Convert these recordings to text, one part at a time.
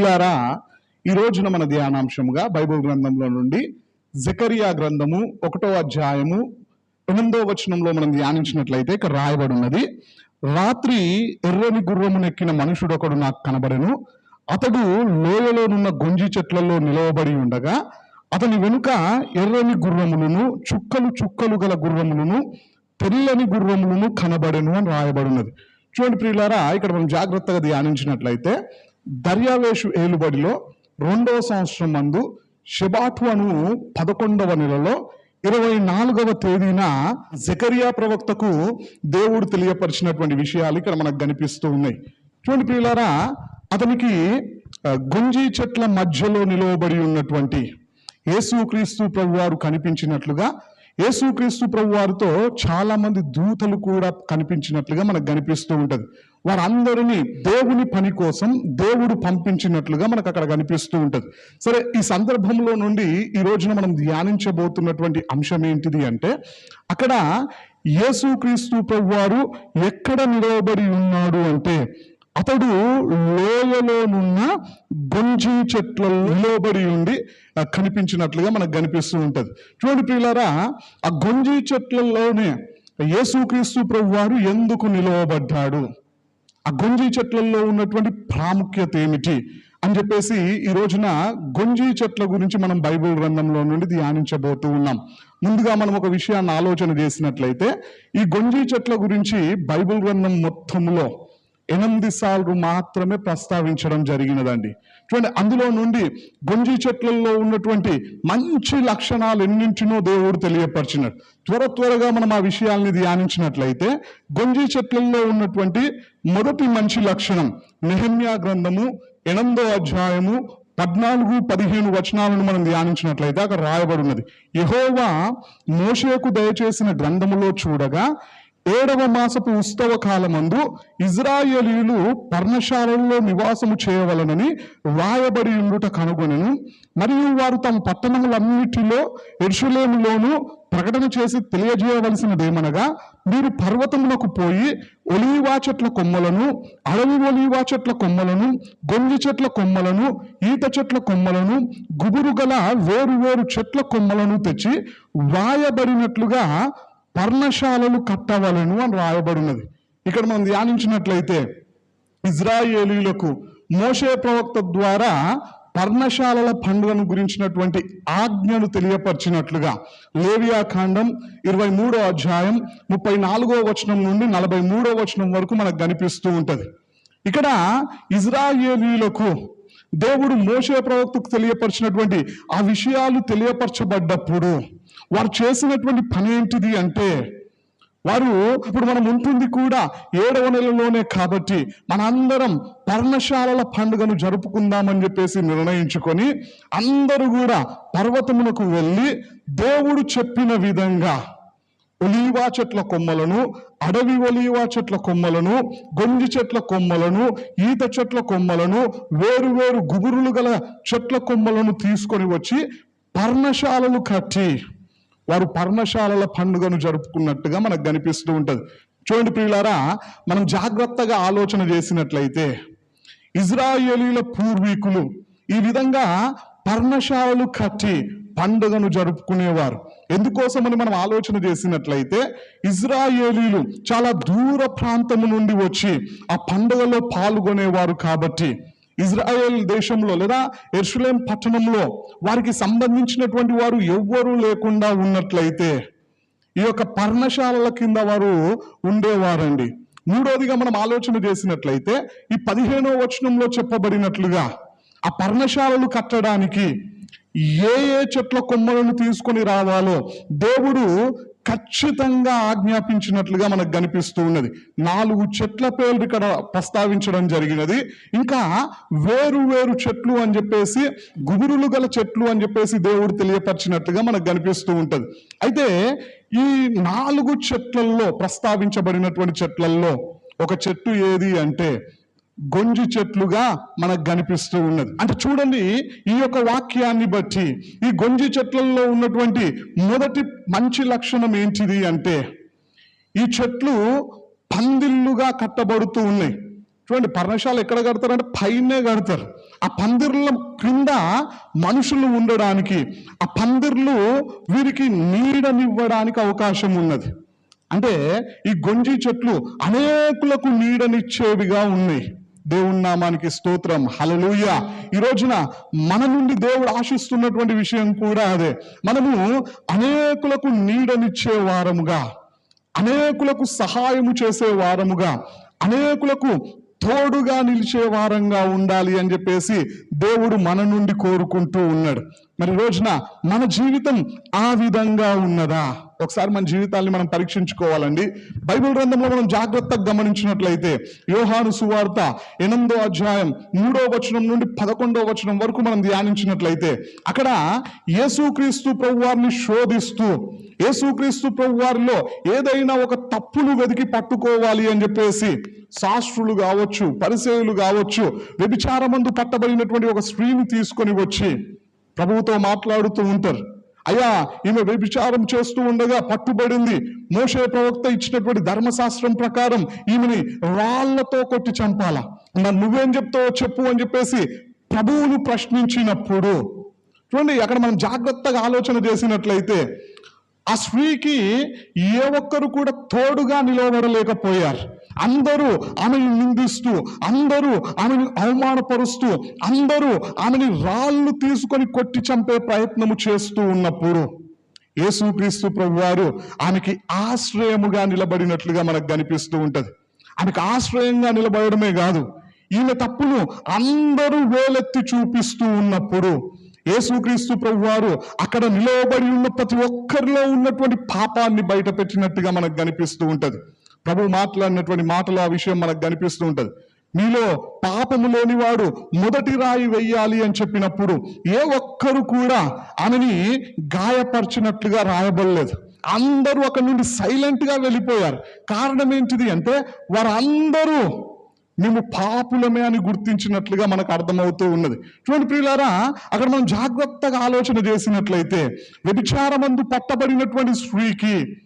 ప్రియులారా ఈ రోజున మన ధ్యానాంశముగా బైబిల్ గ్రంథంలో నుండి జకరియా గ్రంథము ఒకటో అధ్యాయము ఎనిమిదో వచనంలో మనం ధ్యానించినట్లయితే ఇక్కడ రాయబడి ఉన్నది రాత్రి ఎర్రని గుర్రమునెక్కిన మనుషుడు ఒకడు నాకు కనబడెను. అతడు లోయలోనున్న గొంజి చెట్లలో నిలవబడి ఉండగా అతని వెనుక ఎర్రని గుర్రములను చుక్కలు చుక్కలు గల గుర్రములను తెల్లని గుర్రములను కనబడెను అని రాయబడినది. చూడండి ప్రియులారా ఇక్కడ మనం జాగ్రత్తగా ధ్యానించినట్లయితే దర్యావేషు ఏలుబడిలో రెండవ సంవత్సరం మందు షెబాటు పదకొండవ నెలలో ఇరవై నాలుగవ తేదీన జకరియా ప్రవక్తకు దేవుడు తెలియపరిచినటువంటి విషయాలు ఇక్కడ మనకు కనిపిస్తూ ఉన్నాయి. చూడండి ప్రియులారా అతనికి గుంజీ చెట్ల మధ్యలో నిలవబడి ఉన్నటువంటి యేసుక్రీస్తు ప్రభు వారు కనిపించినట్లుగా యేసుక్రీస్తు ప్రభు వారితో చాలా మంది దూతలు కూడా కనిపించినట్లుగా మనకు కనిపిస్తూ ఉంటుంది. వారందరినీ దేవుని పని కోసం దేవుడు పంపించినట్లుగా మనకు అక్కడ కనిపిస్తూ ఉంటుంది. సరే ఈ సందర్భంలో నుండి ఈ రోజున మనం ధ్యానించబోతున్నటువంటి అంశం ఏంటిది అంటే అక్కడ యేసుక్రీస్తు ప్రభు వారు ఎక్కడ నిలవబడి ఉన్నాడు అంటే అతడు లోయలోనున్న గొంజి చెట్ల నిలబడి ఉండి కనిపించినట్లుగా మనకు కనిపిస్తూ ఉంటుంది. చూడండి ప్రియులారా ఆ గొంజి చెట్లలోనే యేసుక్రీస్తు ప్రభు వారు ఎందుకు నిలవబడ్డాడు? ఆ గొంజి చెట్లలో ఉన్నటువంటి ప్రాముఖ్యత ఏమిటి? అని చెప్పేసి ఈ రోజున గొంజి చెట్ల గురించి మనం బైబిల్ గ్రంథంలో నుండి ధ్యానించబోతూ ఉన్నాం. ముందుగా మనం ఒక విషయాన్ని ఆలోచన చేసినట్లయితే ఈ గొంజి చెట్ల గురించి బైబిల్ గ్రంథం మొత్తంలో ఎనిమిది సార్లు మాత్రమే ప్రస్తావించడం జరిగినదండి. చూడండి అందులో నుండి గొంజి చెట్లలో ఉన్నటువంటి మంచి లక్షణాలు ఎన్నింటినో దేవుడు తెలియపరిచినాడు. త్వర త్వరగా మనం ఆ విషయాల్ని ధ్యానించినట్లయితే గొంజి చెట్లలో ఉన్నటువంటి మొదటి మంచి లక్షణం నెహమ్యా గ్రంథము ఎనిమిదో అధ్యాయము పద్నాలుగు పదిహేను వచనాలను మనం ధ్యానించినట్లయితే అక్కడ రాయబడి ఉన్నది యహోవా మోషేకు దయచేసిన గ్రంథములో చూడగా ఏడవ మాసపు ఉత్సవ కాలమందు ఇజ్రాయేలీలు పర్ణశాలల్లో నివాసము చేయవలనని రాయబడి ఉండుట కనుగొనను. మరియు వారు తమ పట్టణములన్నిటిలో ఎర్షులేములోను ప్రకటన చేసి తెలియజేయవలసినదేమనగా మీరు పర్వతములకు పోయి ఒలీవా చెట్ల కొమ్మలను అడవి ఒలీవా చెట్ల కొమ్మలను గొంజి చెట్ల కొమ్మలను ఈత చెట్ల కొమ్మలను గుబురు గల వేరు వేరు చెట్ల కొమ్మలను తెచ్చి వాయబడినట్లుగా పర్ణశాలలు కట్టవలను అని రాయబడినది. ఇక్కడ మనం ధ్యానించినట్లయితే ఇజ్రాయేలీలకు మోషే ప్రవక్త ద్వారా పర్ణశాలల పండుగను గురించినటువంటి ఆజ్ఞను తెలియపరిచినట్లుగా లేవియా ఖాండం ఇరవై మూడో అధ్యాయం ముప్పై నాలుగో వచనం నుండి నలభై మూడో వచనం వరకు మనకు కనిపిస్తూ ఉంటుంది. ఇక్కడ ఇజ్రాయేలీలకు దేవుడు మోషే ప్రవక్తకు తెలియపరిచినటువంటి ఆ విషయాలు తెలియపరచబడ్డప్పుడు వారు చేసినటువంటి పని ఏంటిది అంటే వారు ఇప్పుడు మనం ఉంటుంది కూడా ఏడవ నెలలోనే కాబట్టి మనందరం పర్ణశాలల పండుగను జరుపుకుందామని చెప్పేసి నిర్ణయించుకొని అందరూ కూడా పర్వతమునకు వెళ్ళి దేవుడు చెప్పిన విధంగా ఒలీవా చెట్ల కొమ్మలను అడవి ఒలీవా చెట్ల కొమ్మలను గొంజి చెట్ల కొమ్మలను ఈత చెట్ల కొమ్మలను వేరు వేరు గుబురులు గల చెట్ల కొమ్మలను తీసుకొని వచ్చి పర్ణశాలలు కట్టి వారు పర్ణశాలల పండుగను జరుపుకున్నట్టుగా మనకు కనిపిస్తూ ఉంటుంది. చూడండి ప్రియులారా మనం జాగ్రత్తగా ఆలోచన చేసినట్లయితే ఇజ్రాయేలీల పూర్వీకులు ఈ విధంగా పర్ణశాలలు కట్టి పండుగను జరుపుకునేవారు. ఎందుకోసమని మనం ఆలోచన చేసినట్లయితే ఇజ్రాయేలీలు చాలా దూర ప్రాంతము నుండి వచ్చి ఆ పండుగలో పాల్గొనేవారు కాబట్టి ఇజ్రాయెల్ దేశంలో లేదా ఎర్షులేం పట్టణంలో వారికి సంబంధించినటువంటి వారు ఎవ్వరూ లేకుండా ఉన్నట్లయితే ఈ యొక్క పర్ణశాలల కింద వారు ఉండేవారండి. మూడోదిగా మనం ఆలోచన చేసినట్లయితే ఈ పదిహేనో వచనంలో చెప్పబడినట్లుగా ఆ పర్ణశాలలు కట్టడానికి ఏ ఏ చెట్ల కొమ్మలను తీసుకొని రావాలో దేవుడు ఖచ్చితంగా ఆజ్ఞాపించినట్లుగా మనకు కనిపిస్తూ ఉన్నది. నాలుగు చెట్ల పేర్లు ఇక్కడ ప్రస్తావించడం జరిగినది. ఇంకా వేరు వేరు చెట్లు అని చెప్పేసి గుబురులు గల చెట్లు అని చెప్పేసి దేవుడు తెలియపరిచినట్లుగా మనకు కనిపిస్తూ ఉంటుంది. అయితే ఈ నాలుగు చెట్లల్లో ప్రస్తావించబడినటువంటి చెట్లల్లో ఒక చెట్టు ఏది అంటే గొంజి చెట్లుగా మనకు కనిపిస్తూ ఉన్నది. అంటే చూడండి ఈ యొక్క వాక్యాన్ని బట్టి ఈ గొంజి చెట్లలో ఉన్నటువంటి మొదటి మంచి లక్షణం ఏంటిది అంటే ఈ చెట్లు పందిళ్ళుగా కట్టబడుతూ ఉన్నాయి. చూడండి పర్ణశాల ఎక్కడ కడతారు అంటే పైనే కడతారు. ఆ పందిర్ల క్రింద మనుషులు ఉండడానికి ఆ పందిర్లు వీరికి నీడనివ్వడానికి అవకాశం ఉన్నది. అంటే ఈ గొంజి చెట్లు అనేకులకు నీడనిచ్చేవిగా ఉన్నాయి. దేవుని నామానికి స్తోత్రం. హలలుయ ఈ రోజున మన నుండి దేవుడు ఆశిస్తున్నటువంటి విషయం కూడా అదే. మనము అనేకులకు నీడనిచ్చే వారముగా అనేకులకు సహాయము చేసే వారముగా అనేకులకు తోడుగా నిలిచే వారంగా ఉండాలి అని చెప్పేసి దేవుడు మన నుండి కోరుకుంటూ ఉన్నాడు. మరి రోజున మన జీవితం ఆ విధంగా ఉన్నదా? ఒకసారి మన జీవితాన్ని మనం పరీక్షించుకోవాలండి. బైబిల్ గ్రంథంలో మనం జాగ్రత్తగా గమనించినట్లయితే యోహాను సువార్త ఎనిమిదో అధ్యాయం మూడో వచనం నుండి పదకొండో వచనం వరకు మనం ధ్యానించినట్లయితే అక్కడ యేసుక్రీస్తు ప్రభువారిని శోధిస్తూ యేసుక్రీస్తు ప్రభువారిలో ఏదైనా ఒక తప్పును వెతికి పట్టుకోవాలి అని చెప్పేసి శాస్త్రులు కావచ్చు పరిచయులు కావచ్చు వ్యభిచారమందు పట్టబడినటువంటి ఒక స్త్రీని తీసుకొని వచ్చి ప్రభువుతో మాట్లాడుతూ ఉంటారు. అయ్యా ఈమె వ్యభిచారం చేస్తూ ఉండగా పట్టుబడింది. మోషే ప్రవక్త ఇచ్చినటువంటి ధర్మశాస్త్రం ప్రకారం ఈమెని రాళ్ళతో కొట్టి చంపాలా. మరి నువ్వేం చెప్తావో చెప్పు అని చెప్పేసి ప్రభువును ప్రశ్నించినప్పుడు చూడండి అక్కడ మనం జాగ్రత్తగా ఆలోచన చేసినట్లయితే ఆ స్త్రీకి ఏ ఒక్కరు కూడా తోడుగా నిలబడలేకపోయారు. అందరూ ఆమెను నిందిస్తూ అందరూ ఆమెను అవమానపరుస్తూ అందరూ ఆమెని రాళ్ళు తీసుకొని కొట్టి చంపే ప్రయత్నము చేస్తూ ఉన్నప్పుడు యేసుక్రీస్తు ప్రభువారు ఆమెకి ఆశ్రయముగా నిలబడినట్లుగా మనకు కనిపిస్తూ ఉంటుంది. ఆమెకు ఆశ్రయంగా నిలబడమే కాదు ఈమె తప్పును అందరూ వేలెత్తి చూపిస్తూ ఉన్నప్పుడు యేసుక్రీస్తు ప్రభువారు అక్కడ నిలవబడి ఉన్న ప్రతి ఒక్కరిలో ఉన్నటువంటి పాపాన్ని బయట పెట్టినట్టుగా మనకు కనిపిస్తూ ఉంటది. ప్రభు మాట్లాడినటువంటి మాటలు ఆ విషయం మనకు కనిపిస్తూ ఉంటది. మీలో పాపము లేనివాడు మొదటి రాయి వెయ్యాలి అని చెప్పినప్పుడు ఏ ఒక్కరు కూడా ఆమెని గాయపరిచినట్లుగా రాయబడలేదు. అందరూ అక్కడి నుండి సైలెంట్గా వెళ్ళిపోయారు. కారణం ఏంటిది అంటే వారందరూ మేము పాపులమే అని గుర్తించినట్లుగా మనకు అర్థమవుతూ ఉన్నది. చూడండి ప్రియులారా అక్కడ మనం జాగ్రత్తగా ఆలోచన చేసినట్లయితే వ్యభిచారమందు పట్టబడినటువంటి స్త్రీకి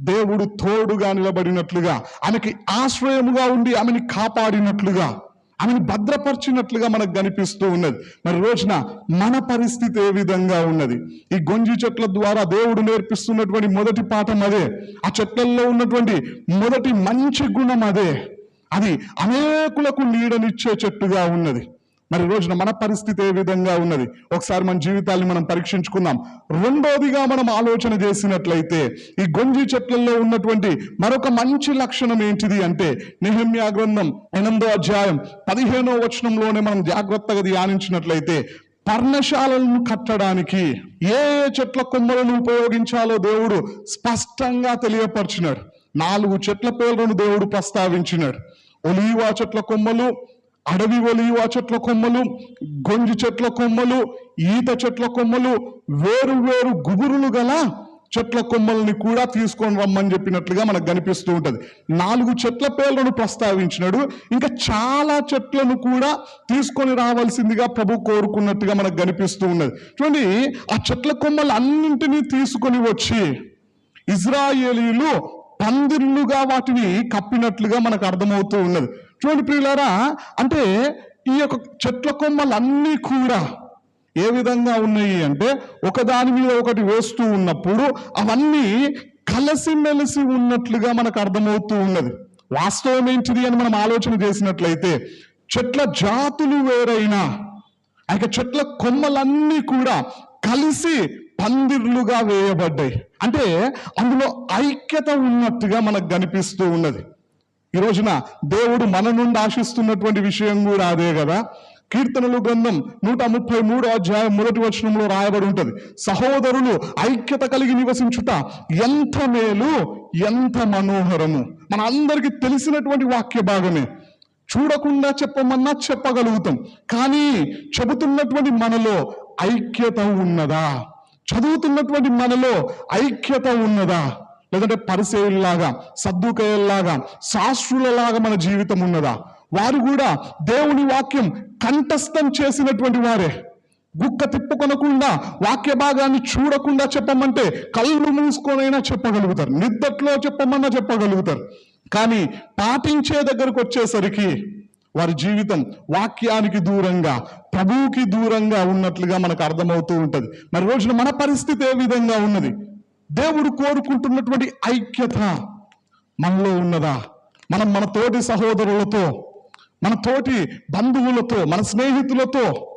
దేవుడు తోడుగా నిలబడినట్లుగా ఆమెకి ఆశ్రయముగా ఉండి ఆమెని కాపాడినట్లుగా ఆమెను భద్రపరిచినట్లుగా మనకు కనిపిస్తూ ఉన్నది. మరి రోజున మన పరిస్థితి ఏ విధంగా ఉన్నది? ఈ గొంజి చెట్ల ద్వారా దేవుడు నేర్పిస్తున్నటువంటి మొదటి పాఠం అదే. ఆ చెట్లలో ఉన్నటువంటి మొదటి మంచి గుణం అదే. అది అనేకులకు నీడనిచ్చే చెట్టుగా ఉన్నది. మరి రోజున మన పరిస్థితి ఏ విధంగా ఉన్నది? ఒకసారి మన జీవితాన్ని మనం పరీక్షించుకుందాం. రెండోదిగా మనం ఆలోచన చేసినట్లయితే ఈ గొంజి చెట్లలో ఉన్నటువంటి మరొక మంచి లక్షణం ఏంటిది అంటే నిహమ్యా గ్రంథం ఎనిమిదో అధ్యాయం పదిహేనో వచనంలోనే మనం జాగ్రత్తగా ధ్యానించినట్లయితే పర్ణశాలను కట్టడానికి ఏ ఏ చెట్ల కొమ్మలను ఉపయోగించాలో దేవుడు స్పష్టంగా తెలియపరిచినాడు. నాలుగు చెట్ల పేర్లను దేవుడు ప్రస్తావించినాడు. ఒలీవా చెట్ల కొమ్మలు అడవి ఒలీవా చెట్ల కొమ్మలు గొంజి చెట్ల కొమ్మలు ఈత చెట్ల కొమ్మలు వేరు వేరు గుబురులు గల చెట్ల కొమ్మల్ని కూడా తీసుకొని రమ్మని చెప్పినట్లుగా మనకు కనిపిస్తూ ఉంటుంది. నాలుగు చెట్ల పేర్లను ప్రస్తావించినాడు. ఇంకా చాలా చెట్లను కూడా తీసుకొని రావాల్సిందిగా ప్రభు కోరుకున్నట్టుగా మనకు కనిపిస్తూ ఉన్నది. చూడండి ఆ చెట్ల కొమ్మలు అన్నింటినీ తీసుకొని వచ్చి ఇజ్రాయేలీలు పందిర్లుగా వాటిని కప్పినట్లుగా మనకు అర్థమవుతూ ఉన్నది. చూడండి ప్రియులారా అంటే ఈ యొక్క చెట్ల కొమ్మలన్నీ కూడా ఏ విధంగా ఉన్నాయి అంటే ఒకదాని మీద ఒకటి వేస్తూ ఉన్నప్పుడు అవన్నీ కలిసిమెలిసి ఉన్నట్లుగా మనకు అర్థమవుతూ ఉన్నది. వాస్తవం ఏంటిది అని మనం ఆలోచన చేసినట్లయితే చెట్ల జాతులు వేరైనా ఆ యొక్క చెట్ల కొమ్మలన్నీ కూడా కలిసి పందిర్లుగా వేయబడ్డాయి. అంటే అందులో ఐక్యత ఉన్నట్టుగా మనకు కనిపిస్తూ ఉన్నది. ఈ రోజున దేవుడు మన నుండి ఆశిస్తున్నటువంటి విషయం కూడా అదే కదా. కీర్తనలు గ్రంథం నూట ముప్పై మూడో అధ్యాయం మొదటి వచనంలో రాయబడి ఉంటది. సహోదరులు ఐక్యత కలిగి నివసించుట ఎంత మేలు ఎంత మనోహరము. మన అందరికీ తెలిసినటువంటి వాక్య భాగమే. చూడకుండా చెప్పమన్నా చెప్పగలుగుతాం. కానీ చెబుతున్నటువంటి మనలో ఐక్యత ఉన్నదా? చదువుతున్నటువంటి మనలో ఐక్యత ఉన్నదా? లేదంటే పరిసేయుల్లాగా సద్దుకయ్యల్లాగా శాస్త్రులలాగా మన జీవితం ఉన్నదా? వారు కూడా దేవుని వాక్యం కంఠస్థం చేసినటువంటి వారే. గుక్క తిప్పుకొనకుండా వాక్య భాగాన్ని చూడకుండా చెప్పమంటే కళ్ళు మూసుకొనైనా చెప్పగలుగుతారు. నిద్దట్లో చెప్పమన్నా చెప్పగలుగుతారు. కానీ పాటించే దగ్గరకు వచ్చేసరికి వారి జీవితం వాక్యానికి దూరంగా ప్రభువుకి దూరంగా ఉన్నట్లుగా మనకు అర్థమవుతూ ఉంటుంది. మరి రోజున మన పరిస్థితి ఏ విధంగా ఉన్నది? దేవుడు కోరుకుంటున్నటువంటి ఐక్యత మనలో ఉన్నదా? మనం మన తోటి సహోదరులతో మన తోటి బంధువులతో మన స్నేహితులతో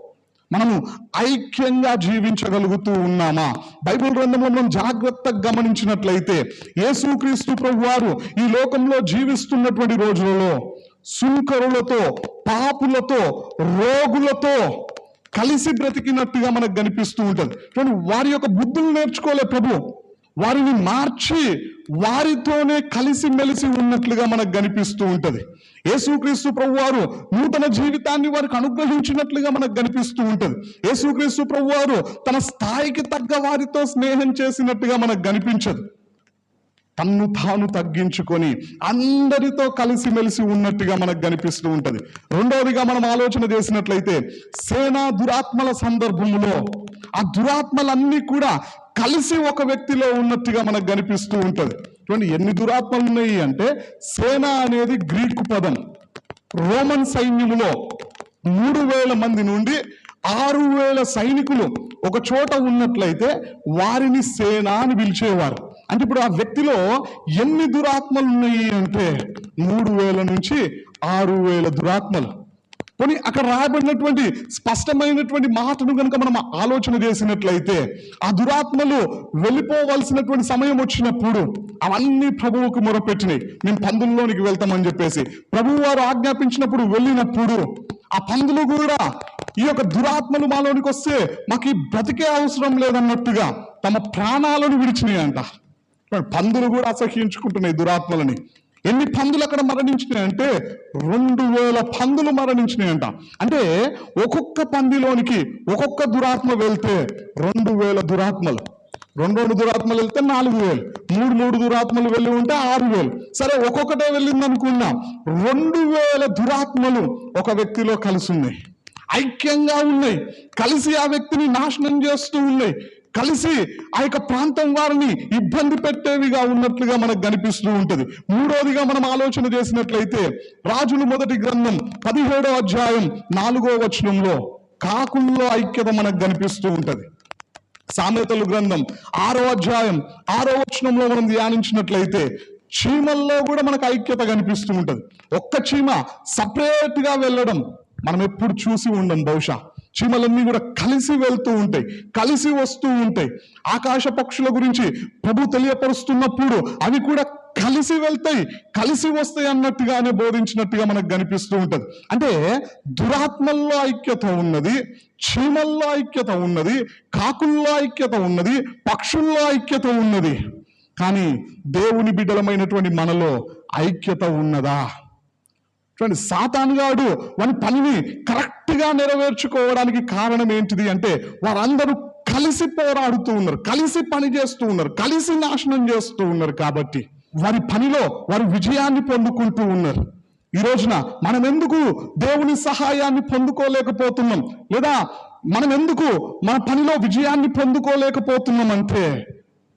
మనము ఐక్యంగా జీవించగలుగుతూ ఉన్నామా? బైబిల్ గ్రంథంలో మనం జాగ్రత్తగా గమనించినట్లయితే యేసుక్రీస్తు ప్రభు వారు ఈ లోకంలో జీవిస్తున్నటువంటి రోజులలో సుంకరులతో పాపులతో రోగులతో కలిసి బ్రతికినట్టుగా మనకు కనిపిస్తూ ఉంటుంది. కానీ వారి యొక్క బుద్ధులు నేర్చుకోలే ప్రభు. వారిని మార్చి వారితోనే కలిసి మెలిసి ఉన్నట్లుగా మనకు కనిపిస్తూ ఉంటది. యేసుక్రీస్తు ప్రభు వారు నూతన జీవితాన్ని వారికి అనుగ్రహించినట్లుగా మనకు కనిపిస్తూ ఉంటది. యేసుక్రీస్తు ప్రభు వారు తన స్థాయికి తగ్గ వారితో స్నేహం చేసినట్టుగా మనకు కనిపించదు. తన్ను తాను తగ్గించుకొని అందరితో కలిసిమెలిసి ఉన్నట్టుగా మనకు కనిపిస్తూ ఉంటుంది. రెండవదిగా మనం ఆలోచన చేసినట్లయితే సేనా దురాత్మల సందర్భములో ఆ దురాత్మలన్నీ కూడా కలిసి ఒక వ్యక్తిలో ఉన్నట్టుగా మనకు కనిపిస్తూ ఉంటుంది. చూడండి ఎన్ని దురాత్మలు ఉన్నాయి అంటే సేన అనేది గ్రీకు పదం. రోమన్ సైన్యములో మూడు వేల మంది నుండి ఆరు వేల సైనికులు ఒక చోట ఉన్నట్లయితే వారిని సేన అని పిలిచేవారు. అంటే ఇప్పుడు ఆ వ్యక్తిలో ఎన్ని దురాత్మలు ఉన్నాయి అంటే మూడు వేల నుంచి ఆరు వేల దురాత్మలు. పోనీ అక్కడ రాయబడినటువంటి స్పష్టమైనటువంటి మాటను కనుక మనం ఆలోచన చేసినట్లయితే ఆ దురాత్మలు వెళ్ళిపోవలసినటువంటి సమయం వచ్చినప్పుడు అవన్నీ ప్రభువుకు మొరపెట్టినాయి. మేము పందుల్లోనికి వెళ్తామని చెప్పేసి. ప్రభువు వారు ఆజ్ఞాపించినప్పుడు వెళ్ళినప్పుడు ఆ పందులు కూడా ఈ యొక్క దురాత్మలు మాలోనికి వస్తే మాకు ఈ బ్రతికే అవసరం లేదన్నట్టుగా తమ ప్రాణాలను విడిచినాయంట. పందులు కూడా అసహ్యించుకుంటున్నాయి దురాత్మలని. ఎన్ని పందులు అక్కడ మరణించినాయంటే రెండు వేల పందులు మరణించినాయంట అంటే. ఒక్కొక్క పందిలోనికి ఒక్కొక్క దురాత్మ వెళ్తే రెండు వేల దురాత్మలు. రెండు రెండు దురాత్మలు వెళ్తే నాలుగు వేలు. మూడు మూడు దురాత్మలు వెళ్ళి ఉంటే ఆరు వేలు. సరే ఒక్కొక్కటే వెళ్ళింది అనుకున్నాం రెండు వేల దురాత్మలు ఒక వ్యక్తిలో కలిసి ఉన్నాయి. ఐక్యంగా ఉన్నాయి. కలిసి ఆ వ్యక్తిని నాశనం చేస్తూ ఉన్నాయి. కలిసి ఆ యొక్క ప్రాంతం వారిని ఇబ్బంది పెట్టేవిగా ఉన్నట్లుగా మనకు కనిపిస్తూ ఉంటది. మూడోదిగా మనం ఆలోచన చేసినట్లయితే రాజులు మొదటి గ్రంథం పదిహేడో అధ్యాయం నాలుగో వచనంలో కాకుల్లో ఐక్యత మనకు కనిపిస్తూ ఉంటది. సామెతలు గ్రంథం ఆరో అధ్యాయం ఆరో వచనంలో మనం ధ్యానించినట్లయితే చీమల్లో కూడా మనకు ఐక్యత కనిపిస్తూ ఉంటది. ఒక్క చీమ సపరేట్గా వెళ్ళడం మనం ఎప్పుడు చూసి ఉండం బహుశా. చీమలన్నీ కూడా కలిసి వెళ్తూ ఉంటాయి కలిసి వస్తూ ఉంటాయి. ఆకాశ పక్షుల గురించి ప్రభు తెలియపరుస్తున్నప్పుడు అవి కూడా కలిసి వెళ్తాయి కలిసి వస్తాయి అన్నట్టుగానే బోధించినట్టుగా మనకు కనిపిస్తూ ఉంటుంది. అంటే దురాత్మల్లో ఐక్యత ఉన్నది చీమల్లో ఐక్యత ఉన్నది కాకుల్లో ఐక్యత ఉన్నది పక్షుల్లో ఐక్యత ఉన్నది. కానీ దేవుని బిడ్డలమైనటువంటి మనలో ఐక్యత ఉన్నదా? చూడండి సాతానుగాడు వాని పనిని కరెక్ట్గా నెరవేర్చుకోవడానికి కారణం ఏంటిది అంటే వారందరూ కలిసి పోరాడుతూ ఉన్నారు కలిసి పని చేస్తూ ఉన్నారు కలిసి నాశనం చేస్తూ ఉన్నారు కాబట్టి వారి పనిలో వారి విజయాన్ని పొందుకుంటూ ఉన్నారు. ఈ రోజున మనం ఎందుకు దేవుని సహాయాన్ని పొందుకోలేకపోతున్నాం? లేదా మనం ఎందుకు మన పనిలో విజయాన్ని పొందుకోలేకపోతున్నాం అంటే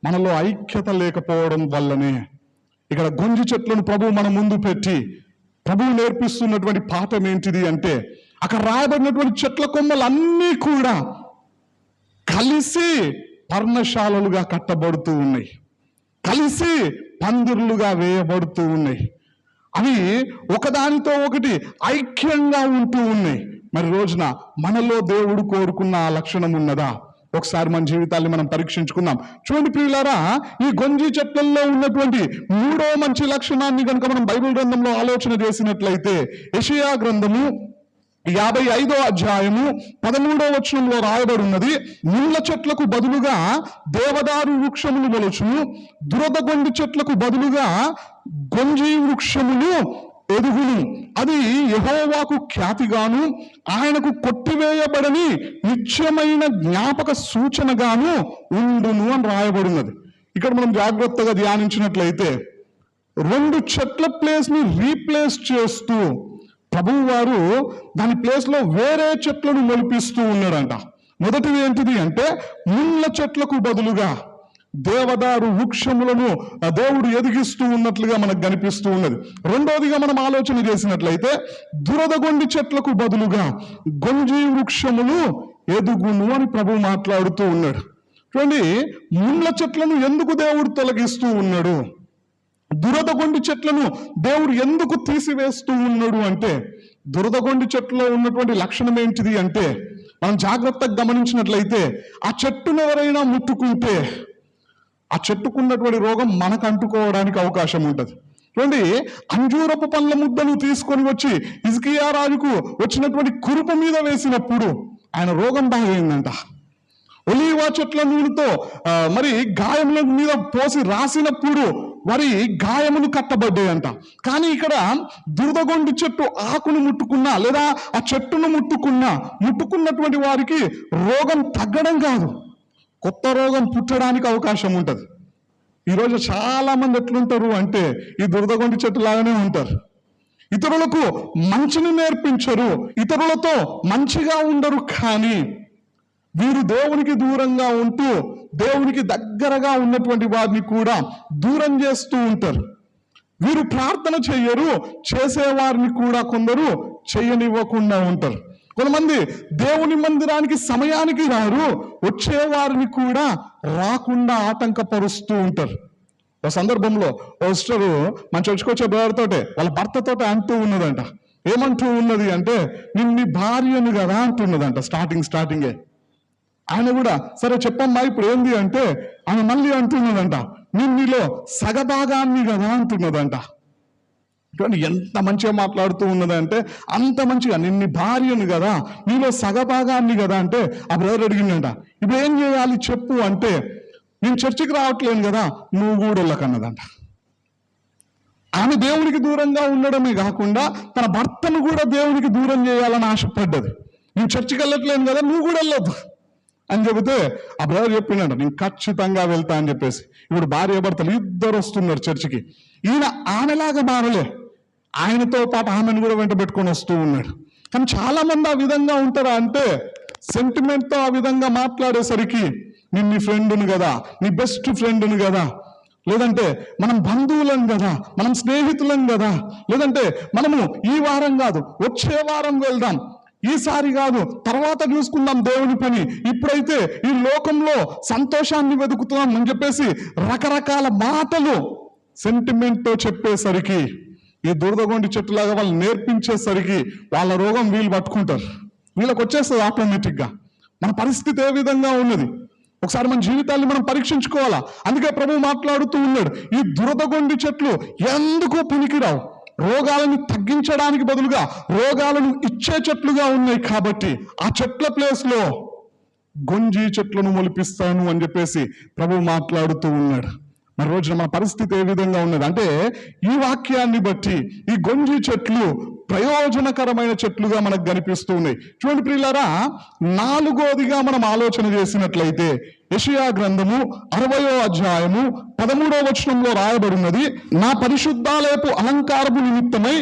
మనలో ఐక్యత లేకపోవడం వల్లనే. ఇక్కడ గొంజి చెట్లను ప్రభు మన ముందు పెట్టి ప్రభువు నేర్పిస్తున్నటువంటి పాఠం ఏంటిది అంటే అక్కడ రాయబడినటువంటి చెట్ల కొమ్మలు అన్నీ కూడా కలిసి పర్ణశాలలుగా కట్టబడుతూ ఉన్నాయి. కలిసి పందిర్లుగా వేయబడుతూ ఉన్నాయి. అవి ఒకదానితో ఒకటి ఐక్యంగా ఉంటూ ఉన్నాయి. మరి రోజున మనలో దేవుడు కోరుకున్న ఆ లక్షణం ఉన్నదా? ఒకసారి మన జీవితాన్ని మనం పరీక్షించుకుందాం. చూడండి ప్రియులారా ఈ గొంజి చెట్లలో ఉన్నటువంటి మూడో మంచి లక్షణాన్ని కనుక మనం బైబిల్ గ్రంథంలో ఆలోచన చేసినట్లయితే యెషయా గ్రంథము యాభై ఐదో అధ్యాయము పదమూడో వచనంలో రాయబడి ఉన్నది ముళ్ళ చెట్లకు బదులుగా దేవదారు వృక్షములు మొలచును దురదగొండి చెట్లకు బదులుగా గొంజి వృక్షములు ఎదుగును. అది యహోవాకు ఖ్యాతిగాను ఆయనకు కొట్టివేయబడని నిత్యమైన జ్ఞాపక సూచనగాను ఉండును అని రాయబడినది. ఇక్కడ మనం జాగ్రత్తగా ధ్యానించినట్లయితే రెండు చెట్ల ప్లేస్ని రీప్లేస్ చేస్తూ ప్రభువు వారు దాని ప్లేస్లో వేరే చెట్లను మొలిపిస్తూ ఉన్నాడంట మొదటిది ఏంటిది అంటే ముళ్ళ చెట్లకు బదులుగా దేవదారు వృక్షములను దేవుడు ఎదిగిస్తూ ఉన్నట్లుగా మనకు కనిపిస్తూ ఉన్నది. రెండోదిగా మనం ఆలోచన చేసినట్లయితే దురదగొండి చెట్లకు బదులుగా గొంజి వృక్షములు ఎదుగును అని ప్రభు మాట్లాడుతూ ఉన్నాడు. చూడండి ముళ్ళ చెట్లను ఎందుకు దేవుడు తొలగిస్తూ ఉన్నాడు? దురదగొండి చెట్లను దేవుడు ఎందుకు తీసివేస్తూ ఉన్నాడు అంటే దురదగొండి చెట్టులో ఉన్నటువంటి లక్షణం ఏంటిది అంటే మనం జాగ్రత్తగా గమనించినట్లయితే ఆ చెట్టును ఎవరైనా ముట్టుకుంటే ఆ చెట్టుకున్నటువంటి రోగం మనకు అంటుకోవడానికి అవకాశం ఉంటుంది. చూడండి అంజూరపు పండ్ల ముద్దను తీసుకొని వచ్చి ఇజ్కియా రాజుకు వచ్చినటువంటి కురుపు మీద వేసినప్పుడు ఆయన రోగం బాగైందంట. ఒలీవా చెట్ల నూనెతో మరి గాయముల మీద పోసి రాసినప్పుడు మరి గాయములు కట్టబడ్డాయంట. కానీ ఇక్కడ దురదగొండి చెట్టు ఆకును ముట్టుకున్నా లేదా ఆ చెట్టును ముట్టుకున్నా ముట్టుకున్నటువంటి వారికి రోగం తగ్గడం కాదు. కొత్త రోగం పుట్టడానికి అవకాశం ఉంటుంది. ఈరోజు చాలా మంది ఎట్లుంటారు అంటే ఈ దురదగొండి చెట్టు లాగానే ఉంటారు. ఇతరులకు మంచిని నేర్పించరు ఇతరులతో మంచిగా ఉండరు కానీ వీరు దేవునికి దూరంగా ఉంటూ దేవునికి దగ్గరగా ఉన్నటువంటి వారిని కూడా దూరం చేస్తూ ఉంటారు. వీరు ప్రార్థన చెయ్యరు చేసేవారిని కూడా కొందరు చెయ్యనివ్వకుండా ఉంటారు. కొంతమంది దేవుని మందిరానికి సమయానికి రారు. వచ్చేవారిని కూడా రాకుండా ఆటంకపరుస్తూ ఉంటారు. ఒక సందర్భంలో ఓ సిస్టరు మన చర్చకొచ్చే తోటే వాళ్ళ భర్తతో అంటూ ఉన్నదంట. ఏమంటూ ఉన్నది అంటే నేను భార్యను కదా అంటున్నదంట స్టార్టింగ్ స్టార్టింగే ఆయన కూడా సరే చెప్పమ్మా ఇప్పుడు ఏంది అంటే ఆమె మళ్ళీ అంటున్నదంట నేను సగభాగాన్ని కదా అంటున్నదంట. చూడండి ఎంత మంచిగా మాట్లాడుతూ ఉన్నదంటే అంత మంచిగా నిన్ను భార్యను కదా నీలో సగభాగాన్ని కదా అంటే ఆ బ్రదర్ అడిగిందంట ఇప్పుడు ఏం చేయాలి చెప్పు అంటే నేను చర్చికి రావట్లేను కదా నువ్వు కూడా వెళ్ళకన్నదంట. ఆమె దేవునికి దూరంగా ఉండడమే కాకుండా తన భర్తను కూడా దేవునికి దూరం చేయాలని ఆశపడ్డది. నేను చర్చికి వెళ్ళట్లేను కదా నువ్వు కూడా వెళ్ళొద్దు. అని చెబితే ఆ బ్రదర్ చెప్పిండట నేను ఖచ్చితంగా వెళ్తా అని చెప్పేసి. ఇప్పుడు భార్య భర్తలు ఇద్దరు వస్తున్నారు చర్చికి. ఈయన ఆమెలాగా మారలే. ఆయనతో పాటు ఆమెను కూడా వెంట పెట్టుకొని వస్తూ ఉన్నాడు. కానీ చాలా మంది ఆ విధంగా ఉంటారా అంటే సెంటిమెంట్తో ఆ విధంగా మాట్లాడేసరికి నేను నీ ఫ్రెండ్ని కదా నీ బెస్ట్ ఫ్రెండ్ని కదా. లేదంటే మనం బంధువులం కదా మనం స్నేహితులం కదా. లేదంటే మనము ఈ వారం కాదు వచ్చే వారం వెళ్దాం. ఈసారి కాదు తర్వాత చూసుకుందాం దేవుని పని. ఇప్పుడైతే ఈ లోకంలో సంతోషాన్ని వెతుకుతున్నాం అని చెప్పేసి రకరకాల మాటలు సెంటిమెంట్తో చెప్పేసరికి ఈ దురదగొండి చెట్టులాగా వాళ్ళు నేర్పించేసరికి వాళ్ళ రోగం వీళ్ళు పట్టుకుంటారు. వీళ్ళకి వచ్చేస్తుంది ఆటోమేటిక్గా మన పరిస్థితి ఏ విధంగా ఉన్నది? ఒకసారి మన జీవితాన్ని మనం పరీక్షించుకోవాలా? అందుకే ప్రభు మాట్లాడుతూ ఉన్నాడు ఈ దురదగొండి చెట్లు ఎందుకు పనికిరావు? రోగాలను తగ్గించడానికి బదులుగా రోగాలను ఇచ్చే చెట్లుగా ఉన్నాయి కాబట్టి ఆ చెట్ల ప్లేస్లో గొంజి చెట్లను మొలిపిస్తాను అని చెప్పేసి ప్రభు మాట్లాడుతూ ఉన్నాడు. మరి రోజున మన పరిస్థితి ఏ విధంగా ఉన్నది? అంటే ఈ వాక్యాన్ని బట్టి ఈ గొంజి చెట్లు ప్రయోజనకరమైన చెట్లుగా మనకు కనిపిస్తూ ఉన్నాయి చూడండి ప్రియులారా నాలుగోదిగా మనం ఆలోచన చేసినట్లయితే యెషయా గ్రంథము అరవయో అధ్యాయము పదమూడో వచనంలో రాయబడినది నా పరిశుద్ధాలయపు అలంకారము నిమిత్తమై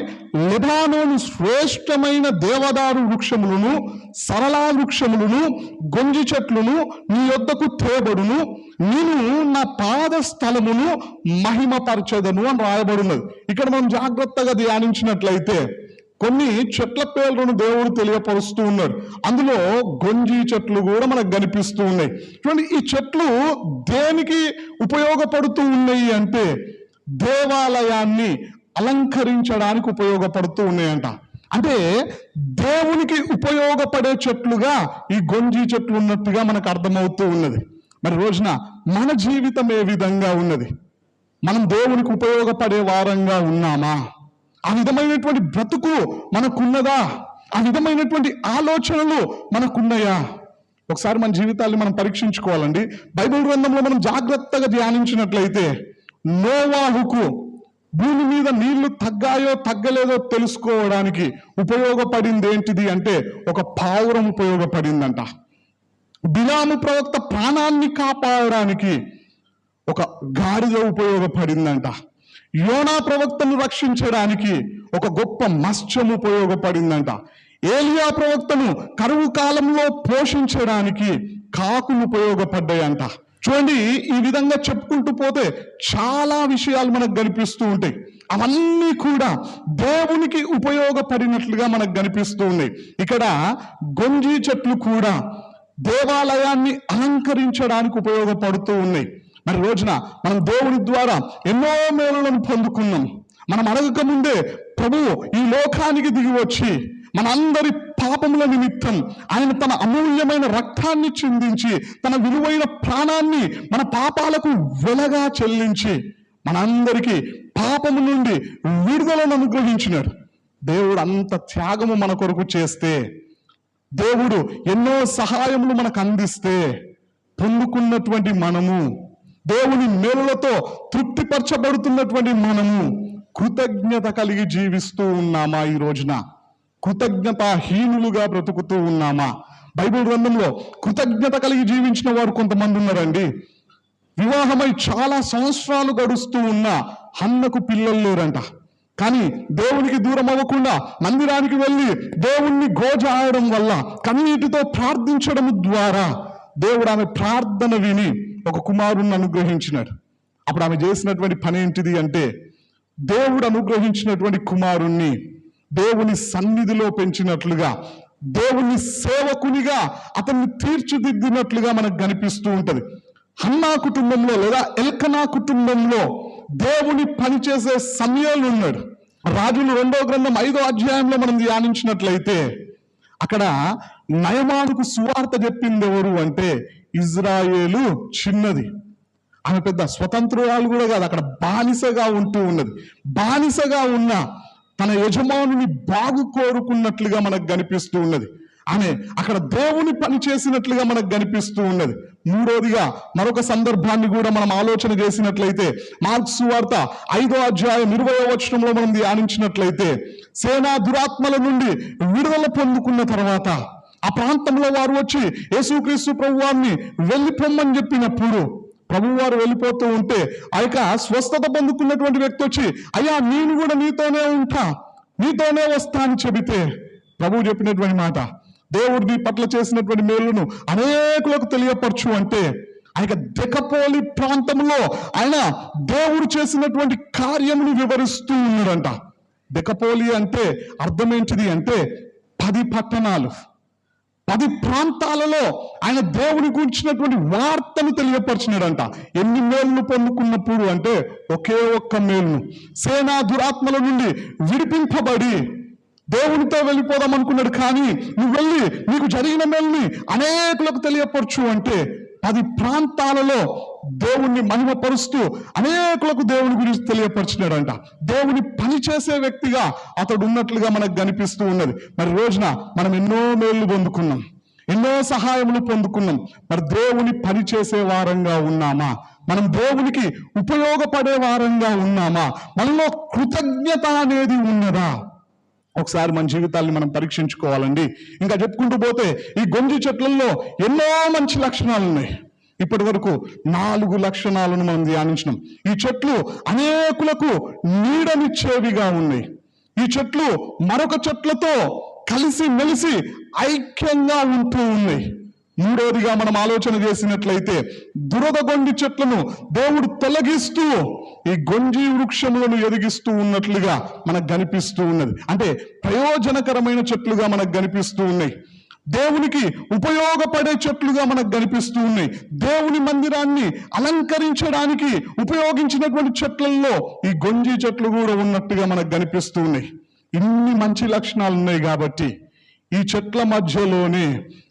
లెబానోను శ్రేష్టమైన దేవదారు వృక్షములను సరళా వృక్షములను గొంజి చెట్లను నీ యొద్దకు తేబడును నేను నా పాద స్థలమును మహిమపరచదను అని రాయబడినది. ఇక్కడ మనం జాగ్రత్తగా ధ్యానించినట్లయితే కొన్ని చెట్ల పేర్లను దేవుడు తెలియపరుస్తూ ఉన్నాడు. అందులో గొంజి చెట్లు కూడా మనకు కనిపిస్తూ ఉన్నాయి. చూడండి ఈ చెట్లు దేనికి ఉపయోగపడుతూ ఉన్నాయి అంటే దేవాలయాన్ని అలంకరించడానికి ఉపయోగపడుతూ ఉన్నాయంట. అంటే దేవునికి ఉపయోగపడే చెట్లుగా ఈ గొంజి చెట్లు ఉన్నట్టుగా మనకు అర్థమవుతూ ఉన్నది. మరి రోజున మన జీవితం ఏ విధంగా ఉన్నది? మనం దేవునికి ఉపయోగపడే వారంగా ఉన్నామా? ఆ విధమైనటువంటి బ్రతుకు మనకున్నదా? ఆ విధమైనటువంటి ఆలోచనలు మనకున్నాయా? ఒకసారి మన జీవితాన్ని మనం పరీక్షించుకోవాలండి. బైబిల్ గ్రంథంలో మనం జాగ్రత్తగా ధ్యానించినట్లయితే నోవాహుకు భూమి మీద నీళ్ళు తగ్గాయో తగ్గలేదో తెలుసుకోవడానికి ఉపయోగపడింది ఏంటిది అంటే ఒక పావురం ఉపయోగపడిందంట. బిలాము ప్రవక్త ప్రాణాన్ని కాపాడడానికి ఒక గాడిద ఉపయోగపడిందంట. యోనా ప్రవక్తను రక్షించడానికి ఒక గొప్ప మత్స్యం ఉపయోగపడిందంట. ఏలియా ప్రవక్తను కరువు కాలంలో పోషించడానికి కాకులు ఉపయోగపడ్డాయంట. చూడండి ఈ విధంగా చెప్పుకుంటూ పోతే చాలా విషయాలు మనకు కనిపిస్తూ ఉంటాయి. అవన్నీ కూడా దేవునికి ఉపయోగపడినట్లుగా మనకు కనిపిస్తూ ఉన్నాయి. ఇక్కడ గొంజి చెట్లు కూడా దేవాలయాన్ని అలంకరించడానికి ఉపయోగపడుతూ ఉన్నాయి. మరి రోజున మనం దేవుని ద్వారా ఎన్నో మేలులను పొందుకున్నాం. మనం అడగక ముందే ప్రభువు ఈ లోకానికి దిగి వచ్చి మనందరి పాపముల నిమిత్తం ఆయన తన అమూల్యమైన రక్తాన్ని చిందించి తన విలువైన ప్రాణాన్ని మన పాపాలకు వెలగా చెల్లించి మనందరికీ పాపము నుండి విడుదలను అనుగ్రహించినాడు. దేవుడు అంత త్యాగము మన కొరకు చేస్తే దేవుడు ఎన్నో సహాయములు మనకు అందిస్తే పొందుకున్నటువంటి మనము దేవుని మేలులతో తృప్తిపరచబడుతున్నటువంటి మనము కృతజ్ఞత కలిగి జీవిస్తూ ఉన్నామా ఈ రోజున? కృతజ్ఞతాహీనులుగా బ్రతుకుతూ ఉన్నామా? బైబిల్ గ్రంథంలో కృతజ్ఞత కలిగి జీవించిన వారు కొంతమంది ఉన్నారండి. వివాహమై చాలా సంవత్సరాలు గడుస్తూ ఉన్న హన్నకు పిల్లలు లేరంట. కానీ దేవునికి దూరం అవ్వకుండా మందిరానికి వెళ్ళి దేవుణ్ణి గోజాయడం వల్ల కన్నీటితో ప్రార్థించడం ద్వారా దేవుడు ఆమె ప్రార్థన విని ఒక కుమారుణ్ణి అనుగ్రహించినాడు అప్పుడు ఆమె చేసినటువంటి పని ఏంటిది అంటే దేవుడు అనుగ్రహించినటువంటి కుమారుణ్ణి దేవుని సన్నిధిలో పెంచినట్లుగా దేవుని సేవకునిగా అతన్ని తీర్చిదిద్దినట్లుగా మనకు కనిపిస్తూ ఉంటది. హన్నా కుటుంబంలో లేదా ఎల్కనా కుటుంబంలో దేవుని పనిచేసే సమయాలు ఉన్నాడు. రాజులు రెండో గ్రంథం ఐదో అధ్యాయంలో మనం ధ్యానించినట్లయితే అక్కడ నయమానుకు సువార్త చెప్పింది ఎవరు అంటే ఇజ్రాయేలు చిన్నది. ఆమె పెద్ద స్వతంత్రురాలు కూడా కాదు అక్కడ బానిసగా ఉంటూ ఉన్నది. బానిసగా ఉన్న తన యజమానుని బాగు కోరుకున్నట్లుగా మనకు కనిపిస్తూ ఉన్నది. ఆమె అక్కడ దేవుని పని చేసినట్లుగా మనకు కనిపిస్తూ ఉన్నది. మూడోదిగా మరొక సందర్భాన్ని కూడా మనం ఆలోచన చేసినట్లయితే మార్క్స్ వార్త ఐదో అధ్యాయం ఇరవై వచనంలో మనం ధ్యానించినట్లయితే సేనా దురాత్మల నుండి విడుదల పొందుకున్న తర్వాత ఆ ప్రాంతంలో వారు వచ్చి యేసుక్రీస్తు ప్రభువాన్ని వెళ్ళిపోమ్మని చెప్పినప్పుడు ప్రభువారు వెళ్ళిపోతూ ఉంటే ఆ యొక్క స్వస్థత పొందుకున్నటువంటి వ్యక్తి వచ్చి అయ్యా నేను కూడా నీతోనే ఉంటా నీతోనే వస్తా అని చెబితే ప్రభువు చెప్పినటువంటి మాట దేవుడు నీ పట్ల చేసినటువంటి మేలును అనేకులకు తెలియపరచు అంటే ఆ యొక్క దెకపోలి ప్రాంతంలో ఆయన దేవుడు చేసినటువంటి కార్యమును వివరిస్తూ ఉన్నాడంట. దెకపోలి అంటే అర్థం ఏంటిది అంటే పది పట్టణాలు. పది ప్రాంతాలలో ఆయన దేవుని గురించినటువంటి వార్తను తెలియపరిచినాడంట. ఎన్ని మేలును పొందుకున్నప్పుడు అంటే ఒకే ఒక్క మేలును. సేనా దురాత్మల నుండి విడిపింపబడి దేవునితో వెళ్ళిపోదాం అనుకున్నాడు. కానీ నువ్వు వెళ్ళి నీకు జరిగిన మేల్ని అనేకులకు తెలియపరచు అంటే పది ప్రాంతాలలో దేవుణ్ణి మహిమపరుస్తూ అనేకులకు దేవుని గురించి తెలియపరిచినాడంట. దేవుని పని చేసే వ్యక్తిగా అతడు ఉన్నట్లుగా మనకు కనిపిస్తూ ఉన్నది. మరి రోజున మనం ఎన్నో మేళ్ళు పొందుకున్నాం. ఎన్నో సహాయములు పొందుకున్నాం. మరి దేవుని పని చేసే వారంగా ఉన్నామా? మనం దేవునికి ఉపయోగపడే వారంగా ఉన్నామా? మనలో కృతజ్ఞత అనేది ఉన్నదా? ఒకసారి మన జీవితాల్ని మనం పరీక్షించుకోవాలండి. ఇంకా చెప్పుకుంటూ పోతే ఈ గొంజి చెట్లలో ఎన్నో మంచి లక్షణాలు ఉన్నాయి. ఇప్పటి వరకు నాలుగు లక్షణాలను మనం ధ్యానించినాం. ఈ చెట్లు అనేకులకు నీడనిచ్చేవిగా ఉన్నాయి. ఈ చెట్లు మరొక చెట్లతో కలిసి మెలిసి ఐక్యంగా ఉంటూ ఉన్నాయి. మూడోదిగా మనం ఆలోచన చేసినట్లయితే దురద గొండి చెట్లను దేవుడు తొలగిస్తూ ఈ గొంజి వృక్షములను ఎదిగిస్తూ ఉన్నట్లుగా మనకు కనిపిస్తూ ఉన్నది. అంటే ప్రయోజనకరమైన చెట్లుగా మనకు కనిపిస్తూ ఉన్నాయి. దేవునికి ఉపయోగపడే చెట్లుగా మనకు కనిపిస్తూ ఉన్నాయి. దేవుని మందిరాన్ని అలంకరించడానికి ఉపయోగించినటువంటి చెట్లలో ఈ గొంజి చెట్లు కూడా ఉన్నట్టుగా మనకు కనిపిస్తూ ఉన్నాయి. ఇన్ని మంచి లక్షణాలు ఉన్నాయి కాబట్టి ఈ చెట్ల మధ్యలోనే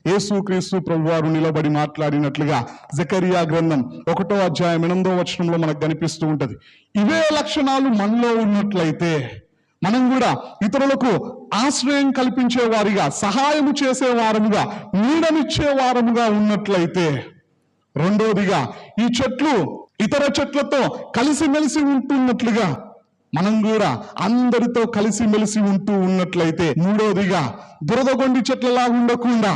యేసుక్రీస్తు ప్రభువారు నిలబడి మాట్లాడినట్లుగా జకరియా గ్రంథం ఒకటో అధ్యాయం ఎనిమిదో వచనంలో మనకు కనిపిస్తూ ఉంటది. ఇవే లక్షణాలు మనలో ఉన్నట్లయితే మనం కూడా ఇతరులకు ఆశ్రయం కల్పించే వారిగా సహాయము చేసే వారముగా నీడనిచ్చే వారముగా ఉన్నట్లయితే రెండోదిగా ఈ చెట్లు ఇతర చెట్లతో కలిసిమెలిసి ఉంటున్నట్లుగా మనం కూడా అందరితో కలిసిమెలిసి ఉంటూ ఉన్నట్లయితే మూడోదిగా దురదగొండి చెట్లలాగా ఉండకుండా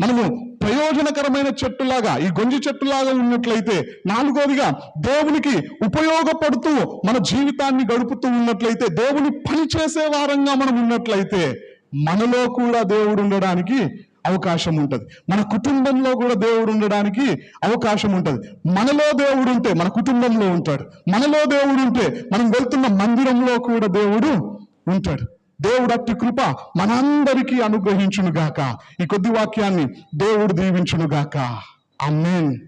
మనము ప్రయోజనకరమైన చెట్టులాగా ఈ గొంజి చెట్టులాగా ఉన్నట్లయితే నాలుగోదిగా దేవునికి ఉపయోగపడుతూ మన జీవితాన్ని గడుపుతూ ఉన్నట్లయితే దేవుని పనిచేసే వారంగా మనం ఉన్నట్లయితే మనలో కూడా దేవుడు ఉండడానికి అవకాశం ఉంటుంది. మన కుటుంబంలో కూడా దేవుడు ఉండడానికి అవకాశం ఉంటుంది. మనలో దేవుడు ఉంటే మన కుటుంబంలో ఉంటాడు. మనలో దేవుడు ఉంటే మనం వెళ్తున్న మందిరంలో కూడా దేవుడు ఉంటాడు. దేవుడు అట్టి కృప మనందరికీ అనుగ్రహించునుగాక. ఈ కొద్ది వాక్యాన్ని దేవుడు దీవించునుగాక. అమ్మేన్